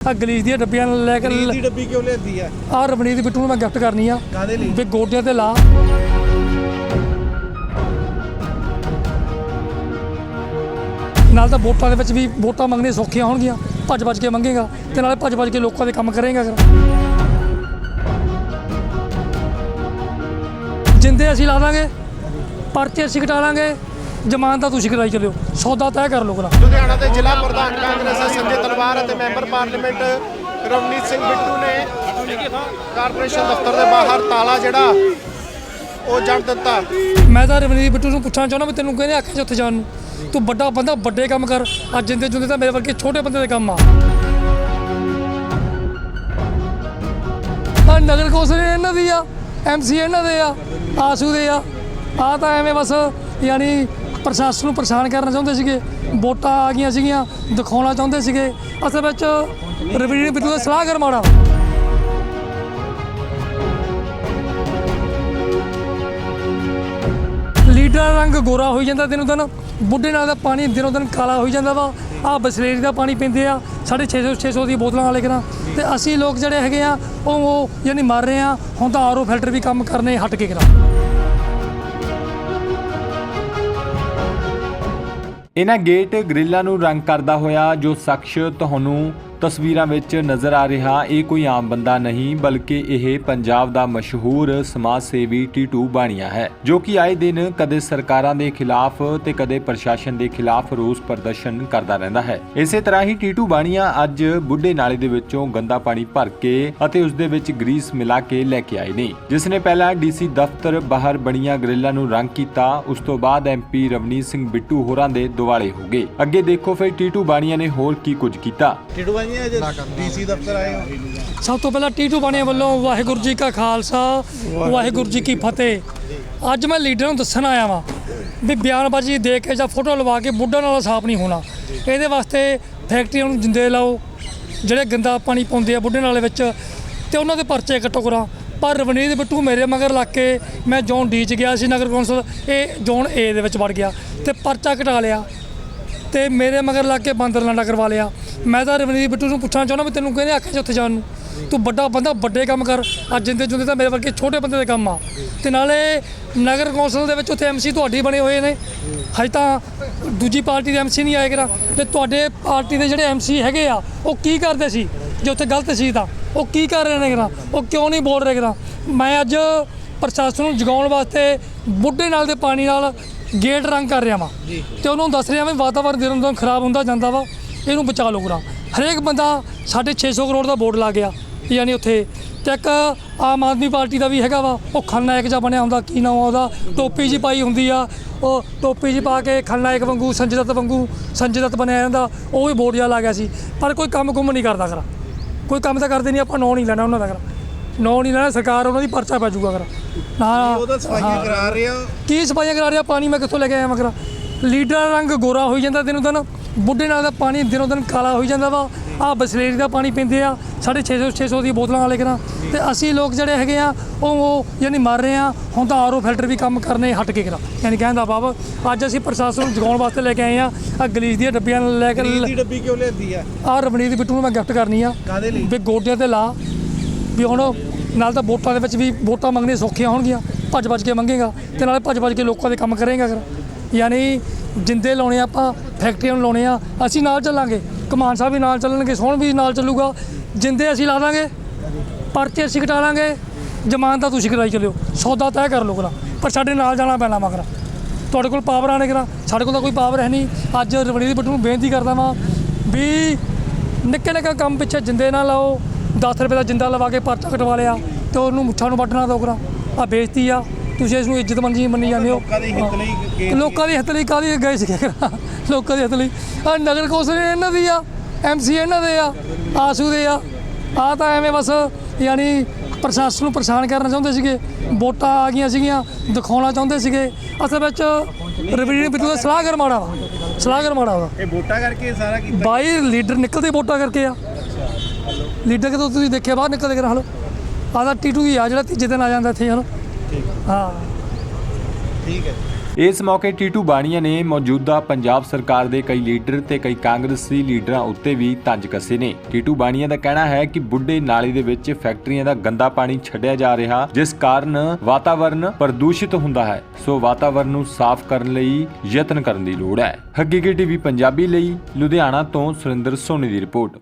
ਆ ਗਲੀਸ ਦੀਆਂ ਡੱਬੀਆਂ ਲੈ ਕੇ ਪਨੀਰ ਦੀ ਡੱਬੀ ਕਿਉਂ ਲਿਆਂਦੀ ਆ? ਆ ਰਵਨੀਤ ਬਿੱਟੂ ਨੂੰ ਮੈਂ ਗਿਫਟ ਕਰਨੀ ਆ। ਕਾਦੇ ਲਈ? ਵੀ ਗੋਡਿਆਂ ਤੇ ਲਾ। ਨਾਲ ਤਾਂ ਵੋਟਾਂ ਦੇ ਵਿੱਚ ਵੀ ਵੋਟਾਂ ਮੰਗਣੀਆਂ ਸੌਖੀਆਂ ਹੋਣਗੀਆਂ। ਭੱਜ ਭੱਜ ਕੇ ਮੰਗੇਗਾ ਤੇ ਨਾਲੇ ਭੱਜ ਭੱਜ ਕੇ ਲੋਕਾਂ ਦੇ ਕੰਮ ਕਰੇਗਾ ਜਿੰਦੇ ਅਸੀਂ ਲਾ ਦਾਂਗੇ ਪਰਚੇ ਅਸੀਂ ਕਟਾ ਲਾਂਗੇ। ਜ਼ਮਾਨਤ ਤਾਂ ਤੁਸੀਂ ਕਰਾਈ ਚੱਲਿਓ ਸੌਦਾ ਤੈਅ ਕਰ ਲਓ ਕਰਾ ਲੁਧਿਆਣਾ ਦੇ ਜ਼ਿਲ੍ਹਾ ਪ੍ਰਧਾਨ ਕਾਂਗਰਸ ਸੰਜੇ ਤਲਵਾਰ ਅਤੇ ਮੈਂਬਰ ਪਾਰਲੀਮੈਂਟ ਰਵਨੀਤ ਸਿੰਘ ਬਿੱਟੂ ਨੇ ਕਾਰਪੋਰੇਸ਼ਨ ਦਫ਼ਤਰ ਦੇ ਬਾਹਰ ਤਾਲਾ ਜਿਹੜਾ ਉਹ ਜੜ ਦਿੱਤਾ। ਮੈਂ ਤਾਂ ਰਵਨੀਤ ਬਿੱਟੂ ਨੂੰ ਪੁੱਛਣਾ ਚਾਹੁੰਦਾ ਵੀ ਤੈਨੂੰ ਕਿਹਨੇ ਆਖਿਆ ਸੀ ਉੱਥੇ ਜਾਣ ਨੂੰ? ਤੂੰ ਵੱਡਾ ਬੰਦਾ ਵੱਡੇ ਕੰਮ ਕਰ ਅੱਜ ਜਿੰਦੇ ਜੁੰਦੇ ਤਾਂ ਮੇਰੇ ਵਰਗੇ ਛੋਟੇ ਬੰਦੇ ਦੇ ਕੰਮ ਆ। ਆ ਨਗਰ ਕੌਂਸਲ ਇਹਨਾਂ ਦੀ ਆ ਐਮਸੀ ਇਹਨਾਂ ਦੇ ਆ ਆਸੂ ਦੇ ਆ। ਆ ਤਾਂ ਐਵੇਂ ਬਸ ਯਾਨੀ ਪ੍ਰਸ਼ਾਸਨ ਨੂੰ ਪਰੇਸ਼ਾਨ ਕਰਨਾ ਚਾਹੁੰਦੇ ਸੀਗੇ, ਵੋਟਾਂ ਆ ਗਈਆਂ ਸੀਗੀਆਂ, ਦਿਖਾਉਣਾ ਚਾਹੁੰਦੇ ਸੀਗੇ। ਅਸਲ ਵਿੱਚ ਰਵਨੀਤ ਬਿੱਟੂ ਦਾ ਸਲਾਹਕਾਰ ਮਾੜਾ ਲੀਡਰ ਰੰਗ ਗੋਰਾ ਹੋਈ ਜਾਂਦਾ ਦਿਨੋਂ ਦਿਨ, ਬੁੱਢੇ ਨਾਲ ਦਾ ਪਾਣੀ ਦਿਨੋਂ ਦਿਨ ਕਾਲਾ ਹੋਈ ਜਾਂਦਾ ਵਾ। ਆ ਬਸਲੇਰੀ ਦਾ ਪਾਣੀ ਪੀਂਦੇ ਆ 650 600 ਦੀ ਬੋਤਲਾਂ ਵਾਲੇ ਕਰਾਂ ਤੇ ਅਸੀਂ ਲੋਕ ਜਿਹੜੇ ਹੈਗੇ ਆ, ਉਹ ਉਹ ਯਾਨੀ ਮਰ ਰਹੇ ਆ, ਹੁਣ ਤਾਂ ਆਰਓ ਫਿਲਟਰ ਵੀ ਕੰਮ ਕਰਨੇ ਹਟ ਕੇ ਕਰਾਂ ਇਹਨਾਂ ਗੇਟ ਗ੍ਰਿਲਾਂ ਨੂੰ ਰੰਗ ਕਰਦਾ ਹੋਇਆ ਜੋ ਸ਼ਖਸ ਤੁਹਾਨੂੰ ਤਸਵੀਰਾਂ ਵਿੱਚ ਨਜ਼ਰ ਆ ਰਿਹਾ, ਇਹ ਕੋਈ ਆਮ ਬੰਦਾ ਨਹੀਂ, ਬਲਕਿ ਇਹ ਪੰਜਾਬ ਦਾ ਮਸ਼ਹੂਰ ਸਮਾਜ ਸੇਵੀ ਟੀਟੂ ਬਾਣੀਆ ਹੈ, ਜੋ ਕਿ ਆਏ ਦਿਨ ਕਦੇ ਸਰਕਾਰਾਂ ਦੇ ਖਿਲਾਫ ਤੇ ਕਦੇ ਪ੍ਰਸ਼ਾਸਨ ਦੇ ਖਿਲਾਫ ਰੋਸ ਪ੍ਰਦਰਸ਼ਨ ਕਰਦਾ ਰਹਿੰਦਾ ਹੈ। ਇਸੇ ਤਰ੍ਹਾਂ ਹੀ ਟੀਟੂ ਬਾਣੀਆ ਅੱਜ ਬੁੱਢੇ ਨਾਲੇ ਦੇ ਵਿੱਚੋਂ ਗੰਦਾ ਪਾਣੀ ਭਰ ਕੇ ਅਤੇ ਉਸ ਦੇ ਵਿੱਚ ਗਰੀਸ ਮਿਲਾ ਕੇ ਲੈ ਕੇ ਆਏ ਨੇ, ਜਿਸ ਨੇ ਪਹਿਲਾਂ ਡੀਸੀ ਦਫ਼ਤਰ ਬਾਹਰ ਬਣੀਆਂ ਗ੍ਰਿਲਾਂ ਨੂੰ ਰੰਗ ਕੀਤਾ, ਉਸ ਤੋਂ ਬਾਅਦ ਐਮਪੀ ਰਵਨੀਤ ਸਿੰਘ ਬਿੱਟੂ ਹੋਰਾਂ ਦੇ ਦੁਆਲੇ ਹੋ ਗਏ। ਅੱਗੇ ਦੇਖੋ ਫਿਰ ਟੀਟੂ ਬਾਣੀਆ ਨੇ ਹੋਰ ਕੀ ਕੁਝ ਕੀਤਾ। ਟਿੱਡੂ ਬਾਈਆਂ ਜੇ ਡੀਸੀ ਦਫ਼ਤਰ ਆਏ ਹੋ? ਸਭ ਤੋਂ ਪਹਿਲਾਂ ਟੀਟੂ ਬਾਣੇ ਵੱਲੋਂ ਵਾਹਿਗੁਰੂ ਜੀ ਕਾ ਖਾਲਸਾ ਵਾਹਿਗੁਰੂ ਜੀ ਕੀ ਫਤਿਹ। ਅੱਜ ਮੈਂ ਲੀਡਰ ਨੂੰ ਦੱਸਣ ਆਇਆ ਵਾਂ ਵੀ ਬਿਆਨਬਾਜ਼ੀ ਦੇ ਕੇ ਜਾਂ ਫੋਟੋ ਲਵਾ ਕੇ ਬੁੱਢਾ ਨਾਲ ਸਾਫ਼ ਨਹੀਂ ਹੋਣਾ। ਇਹਦੇ ਵਾਸਤੇ ਫੈਕਟਰੀਆਂ ਨੂੰ ਜਿੰਦੇ ਲਾਓ ਜਿਹੜੇ ਗੰਦਾ ਪਾਣੀ ਪਾਉਂਦੇ ਆ ਬੁੱਢੇ ਨਾਲੇ ਵਿੱਚ ਤੇ ਉਹਨਾਂ ਦੇ ਪਰਚੇ ਕੱਟੋ ਕਰਾਂ। ਪਰ ਰਵਨੀਤ ਬਿੱਟੂ ਮੇਰੇ ਮਗਰ ਲੱਗ ਕੇ ਮੈਂ ਜ਼ੋਨ ਡੀ ਚ ਗਿਆ ਸੀ ਨਗਰ ਕੌਂਸਲ ਇਹ ਜ਼ੋਨ ਏ ਦੇ ਵਿੱਚ ਵੜ ਗਿਆ ਤੇ ਪਰਚਾ ਕਟਾ ਲਿਆ। ਤੇ ਮੇਰੇ ਮਗਰ ਲੱਗ ਕੇ ਬਾਂਦਰ ਲਾਂਡਾ ਕਰਵਾ ਲਿਆ। ਮੈਂ ਤਾਂ ਰਵਨੀਤ ਬਿੱਟੂ ਨੂੰ ਪੁੱਛਣਾ ਚਾਹੁੰਦਾ ਵੀ ਤੈਨੂੰ ਕਿਹਨੇ ਆਖਿਆ ਸੀ ਉੱਥੇ ਜਾਣ ਨੂੰ? ਤੂੰ ਵੱਡਾ ਬੰਦਾ, ਵੱਡੇ ਕੰਮ ਕਰ। ਅੱਜ ਜਿੰਦੇ ਜੁੰਦੇ ਤਾਂ ਮੇਰੇ ਵਰਗੇ ਛੋਟੇ ਬੰਦੇ ਦੇ ਕੰਮ ਆ। ਤੇ ਨਾਲੇ ਨਗਰ ਕੌਂਸਲ ਦੇ ਵਿੱਚ ਉੱਥੇ ਐਮਸੀ ਤੁਹਾਡੀ ਬਣੇ ਹੋਏ ਨੇ। ਹਜੇ ਤਾਂ ਦੂਜੀ ਪਾਰਟੀ ਦੇ ਐਮਸੀ ਨਹੀਂ ਆਏ ਕਰਾ। ਤੇ ਤੁਹਾਡੇ ਪਾਰਟੀ ਦੇ ਜਿਹੜੇ ਐਮਸੀ ਹੈਗੇ ਆ, ਉਹ ਕੀ ਕਰਦੇ ਸੀ? ਜੇ ਉੱਥੇ ਗਲਤ ਸੀ ਤਾਂ। ਉਹ ਕੀ ਕਰ ਰਹੇ ਨੇ ਕਰਾ? ਉਹ ਕਿਉਂ ਨਹੀਂ ਬੋਲ ਰਹੇ ਕਿਰਾ? ਮੈਂ ਅੱਜ ਪ੍ਰਸ਼ਾਸਨ ਨੂੰ ਜਗਾਉਣ ਵਾਸਤੇ ਬੁੱਢੇ ਨਾਲ ਦੇ ਪਾਣੀ ਨਾਲ ਗੇਟ ਰੰਗ ਕਰ ਰਿਹਾ ਵਾਂ। ਤੇ ਉਹਨੂੰ ਦੱਸ ਰਿਹਾ ਵੀ ਵਾਤਾਵਰਨ ਦਿਨੋਂ ਦਿਨ ਖਰਾਬ ਹੁੰਦਾ ਜਾਂਦਾ ਵਾ ਇਹਨੂੰ ਬਚਾ ਲਓ ਕਰਾ ਹਰੇਕ ਬੰਦਾ ਸਾਡੇ 600 ਕਰੋੜ ਦਾ ਬੋਰਡ ਲਾ ਗਿਆ ਯਾਨੀ ਉੱਥੇ। ਤੇ ਇੱਕ ਆਮ ਆਦਮੀ ਪਾਰਟੀ ਦਾ ਵੀ ਹੈਗਾ ਵਾ ਉਹ ਖਲਨਾਇਕ ਜਿਹਾ ਬਣਿਆ ਹੁੰਦਾ ਕੀ ਨਾਮ ਆ ਉਹਦਾ? ਟੋਪੀ ਜੀ ਪਾਈ ਹੁੰਦੀ ਆ ਉਹ ਟੋਪੀ ਜੀ ਪਾ ਕੇ ਖਲਨਾਇਕ ਵਾਂਗੂ ਸੰਜੇ ਦੱਤ ਵਾਂਗੂ ਸੰਜੇ ਦੱਤ ਬਣਿਆ ਜਾਂਦਾ ਉਹ ਵੀ ਬੋਰਡ ਜਿਹਾ ਲਾ ਗਿਆ ਸੀ। ਪਰ ਕੋਈ ਕੰਮ ਕੁੰਮ ਨਹੀਂ ਕਰਦਾ ਕਰਾ ਕੋਈ ਕੰਮ ਤਾਂ ਕਰਦੇ ਨਹੀਂ ਆਪਾਂ ਨਾਂ ਨਹੀਂ ਲੈਣਾ ਉਹਨਾਂ ਦਾ ਕਰਾ ਨਾਂ ਨਹੀਂ ਲੈਣਾ ਸਰਕਾਰ ਉਹਨਾਂ ਦੀ ਪਰਚਾ ਪੈ ਜਾਊਗਾ ਕਰਾ ਨਾ ਉਹਦਾ ਸਫਾਈਆਂ ਕਰਾ ਰਹੇ ਆ? ਕੀ ਸਫਾਈਆਂ ਕਰਾ ਰਿਹਾ ਪਾਣੀ ਮੈਂ ਕਿੱਥੋਂ ਲੈ ਕੇ ਆਇਆ ਮਗਰ? ਲੀਡਰ ਰੰਗ ਗੋਰਾ ਹੋਈ ਜਾਂਦਾ ਦਿਨੋਂ ਦਿਨ। ਬੁੱਢੇ ਨਾਲ ਦਾ ਪਾਣੀ ਦਿਨੋਂ ਦਿਨ ਕਾਲਾ ਹੋਈ ਜਾਂਦਾ ਵਾ। ਆ ਬਸਲੇਰੀ ਦਾ ਪਾਣੀ ਪੀਂਦੇ ਆ। 650 600 ਦੀ ਬੋਤਲਾਂ ਵਾਲੇ ਕਰਾਂ। ਤੇ ਅਸੀਂ ਲੋਕ ਜਿਹੜੇ ਹੈਗੇ ਆ ਉਹ ਉਹ ਯਾਨੀ ਮਰ ਰਹੇ ਆ। ਹੁਣ ਤਾਂ ਆਰਓ ਫਿਲਟਰ ਵੀ ਕੰਮ ਕਰਨੇ ਹਟ ਕੇ ਕਰਾ। ਯਾਨੀ ਕਹਿੰਦਾ ਬਾਬ ਅੱਜ ਅਸੀਂ ਪ੍ਰਸ਼ਾਸਨ ਨੂੰ ਜਗਾਉਣ ਵਾਸਤੇ ਲੈ ਕੇ ਆਏ ਆ। ਆ ਗਲੀਸ ਦੀਆਂ ਡੱਬੀਆਂ ਲੈ ਕੇ ਪਨੀਰ ਦੀ ਡੱਬੀ ਕਿਉਂ ਲਿਆਂਦੀ ਆ? ਆ ਰਵਨੀਤ ਬਿੱਟੂ ਨੂੰ ਮੈਂ ਗਿਫਟ ਕਰਨੀ ਆ। ਕਾਦੇ ਲਈ? ਵੀ ਗੋਡਿਆਂ ਤੇ ਲਾ। ਵੀ ਹੁਣ ਨਾਲ ਤਾਂ ਵੋਟਾਂ ਦੇ ਵਿੱਚ ਵੀ ਵੋਟਾਂ ਮੰਗਣੀਆਂ ਸੌਖੀਆਂ ਹੋਣਗੀਆਂ। ਭੱਜ ਭੱਜ ਕੇ ਮੰਗੇਗਾ ਤੇ ਨਾਲੇ ਭੱਜ ਭੱਜ ਕੇ ਲੋਕਾਂ ਦੇ ਕੰਮ ਕਰੇਗਾ ਕਰ ਯਾਨੀ ਜਿੰਦੇ ਲਾਉਣੇ ਆ ਆਪਾਂ, ਫੈਕਟਰੀਆਂ ਨੂੰ ਲਾਉਣੇ ਆ, ਅਸੀਂ ਨਾਲ ਚੱਲਾਂਗੇ। ਕਮਾਨ ਸਾਹਿਬ ਵੀ ਨਾਲ ਚੱਲਣਗੇ, ਸੋਹਣ ਵੀ ਨਾਲ ਚੱਲੂਗਾ। ਜਿੰਦੇ ਅਸੀਂ ਲਾ ਦਾਂਗੇ, ਪਰਚੇ ਅਸੀਂ ਕਟਾ ਲਾਂਗੇ। ਜ਼ਮਾਨਤ ਤਾਂ ਤੁਸੀਂ ਕਰਾਈ ਚੱਲਿਓ। ਸੌਦਾ ਤੈਅ ਕਰ ਲਓ ਕਰਾ ਪਰ ਸਾਡੇ ਨਾਲ ਜਾਣਾ ਪੈਣਾ ਮਗਰ। ਤੁਹਾਡੇ ਕੋਲ ਪਾਵਰ ਆਣੇ ਕਰਾ ਸਾਡੇ ਕੋਲ ਤਾਂ ਕੋਈ ਪਾਵਰ ਹੈ ਨਹੀਂ। ਅੱਜ ਰਵਨੀਤ ਬਿੱਟੂ ਨੂੰ ਬੇਨਤੀ ਕਰਦਾ ਵਾਂ ਵੀ ਨਿੱਕੇ ਨਿੱਕੇ ਕੰਮ ਪਿੱਛੇ ਜਿੰਦੇ ਨਾ ਲਾਓ। 10 ਰੁਪਏ ਦਾ ਜਿੰਦਾ ਲਵਾ ਕੇ ਪਰਚਾ ਕਟਵਾ ਲਿਆ ਤੇ ਉਹਨੂੰ ਮੁੱਠਾਂ ਨੂੰ ਵੱਢਣਾ ਦੋ ਕਰਾ ਆ ਬੇਇੱਜ਼ਤੀ ਆ। ਤੁਸੀਂ ਇਸ ਨੂੰ ਇੱਜ਼ਤ ਮੰਨੀ ਮੰਨੀ ਜਾਂਦੇ ਹੋ। ਲੋਕਾਂ ਦੇ ਹਿੱਤ ਲਈ ਲੋਕਾਂ ਦੀ ਹਿੱਤ ਲਈ ਕਾਹਦੀ ਗਏ ਸੀ ਲੋਕਾਂ ਦੀ ਹਿੱਤ ਲਈ। ਆ ਨਗਰ ਕੌਂਸਲ ਇਹਨਾਂ ਦੀ ਆ ਐਮਸੀ ਇਹਨਾਂ ਦੇ ਆ ਆਸੂ ਦੇ ਆ। ਆ ਤਾਂ ਐਵੇਂ ਬਸ ਯਾਨੀ ਪ੍ਰਸ਼ਾਸਨ ਨੂੰ ਪਰੇਸ਼ਾਨ ਕਰਨਾ ਚਾਹੁੰਦੇ ਸੀਗੇ। ਵੋਟਾਂ ਆ ਗਈਆਂ ਸੀਗੀਆਂ ਦਿਖਾਉਣਾ ਚਾਹੁੰਦੇ ਸੀਗੇ। ਅਸਲ ਵਿੱਚ ਰਵਨੀਤ ਬਿੱਟੂ ਦਾ ਸਲਾਹਕਾਰ ਮਾੜਾ ਸਲਾਹਕਾਰ ਮਾੜਾ ਇਹ ਵੋਟਾਂ ਕਰਕੇ ਸਾਰਾ ਕੀਤਾ। ਬਾਈ ਲੀਡਰ ਨਿਕਲਦੇ ਵੋਟਾਂ ਕਰਕੇ ਆ। ਲੀਡਰ ਕਿਤੋਂ ਤੁਸੀਂ ਦੇਖਿਆ ਬਾਹਰ ਨਿਕਲਦੇ ਕਰ ਹਲੋ। ਆਦਾ ਟੀਟੂ ਹੀ ਆ ਜਿਹੜਾ ਤੀਜੇ ਦਿਨ ਆ ਜਾਂਦਾ ਇੱਥੇ ਹਲੋ। ਹਾਂ। ਠੀਕ ਹੈ। ਇਸ ਮੌਕੇ ਟੀਟੂ ਬਾਣੀਆ ਨੇ ਮੌਜੂਦਾ ਪੰਜਾਬ ਸਰਕਾਰ ਦੇ ਕਈ ਲੀਡਰ ਤੇ ਕਈ ਕਾਂਗਰਸੀ ਲੀਡਰਾਂ ਉੱਤੇ ਵੀ ਤੰਜ ਕੱਸੇ ਨੇ। ਟੀਟੂ ਬਾਣੀਆ ਦਾ ਕਹਿਣਾ ਹੈ ਕਿ ਬੁੱਢੇ ਨਾਲੇ ਦੇ ਵਿੱਚ ਫੈਕਟਰੀਆਂ ਦਾ ਗੰਦਾ ਪਾਣੀ ਛੱਡਿਆ ਜਾ ਰਿਹਾ ਜਿਸ ਕਾਰਨ ਵਾਤਾਵਰਣ ਪ੍ਰਦੂਸ਼ਿਤ ਹੁੰਦਾ ਹੈ। ਸੋ ਵਾਤਾਵਰਣ ਨੂੰ ਸਾਫ਼ ਕਰਨ ਲਈ ਯਤਨ ਕਰਨ ਦੀ ਲੋੜ ਹੈ। ਹਕੀਕੀ ਟੀਵੀ ਪੰਜਾਬੀ ਲਈ ਲੁਧਿਆਣਾ ਤੋਂ ਸੁਰਿੰਦਰ ਸੋਨੀ ਦੀ ਰਿਪੋਰਟ।